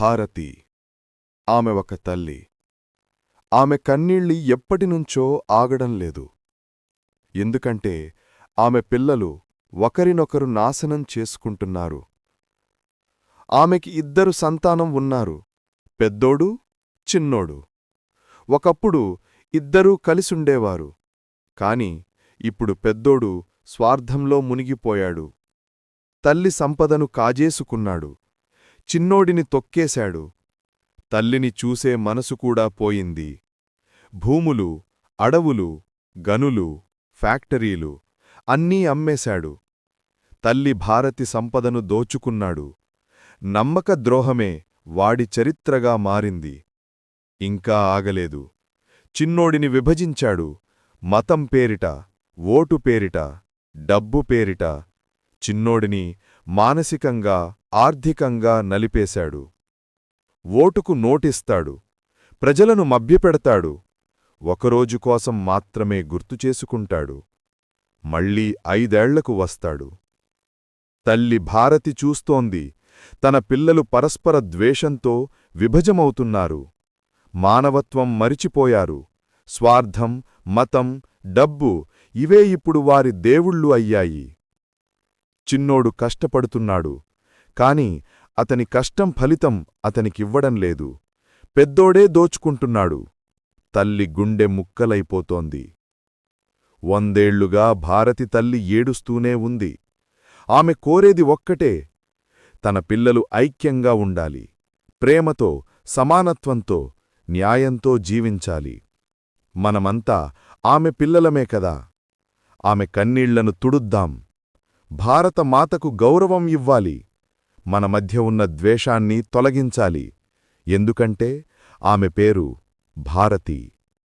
భారతి. ఆమె ఒక తల్లి. ఆమె కన్నీళ్ళి ఎప్పటినుంచో ఆగడం లేదు. ఎందుకంటే ఆమె పిల్లలు ఒకరినొకరు నాశనం చేసుకుంటున్నారు. ఆమెకి ఇద్దరు సంతానం ఉన్నారు. పెద్దోడు చిన్నోడు. ఒకప్పుడు ఇద్దరూ కలిసుండేవారు. కాని ఇప్పుడు పెద్దోడు స్వార్థంలో మునిగిపోయాడు. తల్లి సంపదను కాజేసుకున్నాడు. చిన్నోడిని తొక్కేశాడు. తల్లిని చూసే మనసు కూడా పోయింది. భూములు అడవులు గనులు ఫ్యాక్టరీలు అన్నీ అమ్మేశాడు. తల్లి భారతి సంపదను దోచుకున్నాడు. నమ్మక ద్రోహమే వాడి చరిత్రగా మారింది. ఇంకా ఆగలేదు. చిన్నోడిని విభజించాడు. మతం పేరిట ఓటు పేరిట డబ్బు పేరిట చిన్నోడిని మానసికంగా ఆర్థికంగా నలిపేశాడు. ఓటుకు నోటిస్తాడు. ప్రజలను మభ్యపెడతాడు. ఒకరోజు కోసం మాత్రమే గుర్తుచేసుకుంటాడు మళ్ళీ ఐదేళ్ళకు వస్తాడు. తల్లి భారతి చూస్తోంది. తన పిల్లలు పరస్పర ద్వేషంతో విభజమవుతున్నారు. మానవత్వం మరిచిపోయారు. స్వార్థం మతం డబ్బు ఇవే ఇప్పుడు వారి దేవుళ్ళు అయ్యాయి. చిన్నోడు కష్టపడుతున్నాడు. కాని అతని కష్టం ఫలితం అతనికివ్వడం లేదు. పెద్దోడే దోచుకుంటున్నాడు. తల్లి గుండె ముక్కలైపోతోంది. వందేళ్ళుగా భారతి తల్లి ఏడుస్తూనే ఉంది. ఆమె కోరేది ఒక్కటే తన పిల్లలు ఐక్యంగా ఉండాలి. ప్రేమతో సమానత్వంతో న్యాయంతో జీవించాలి. మనమంతా ఆమె పిల్లలమే కదా. ఆమె కన్నీళ్ళను తుడుద్దాం. భారత మాతకు గౌరవం ఇవ్వాలి. మన మధ్య ఉన్న ద్వేషాన్ని తొలగించాలి. ఎందుకంటే ఆమె పేరు భారతి.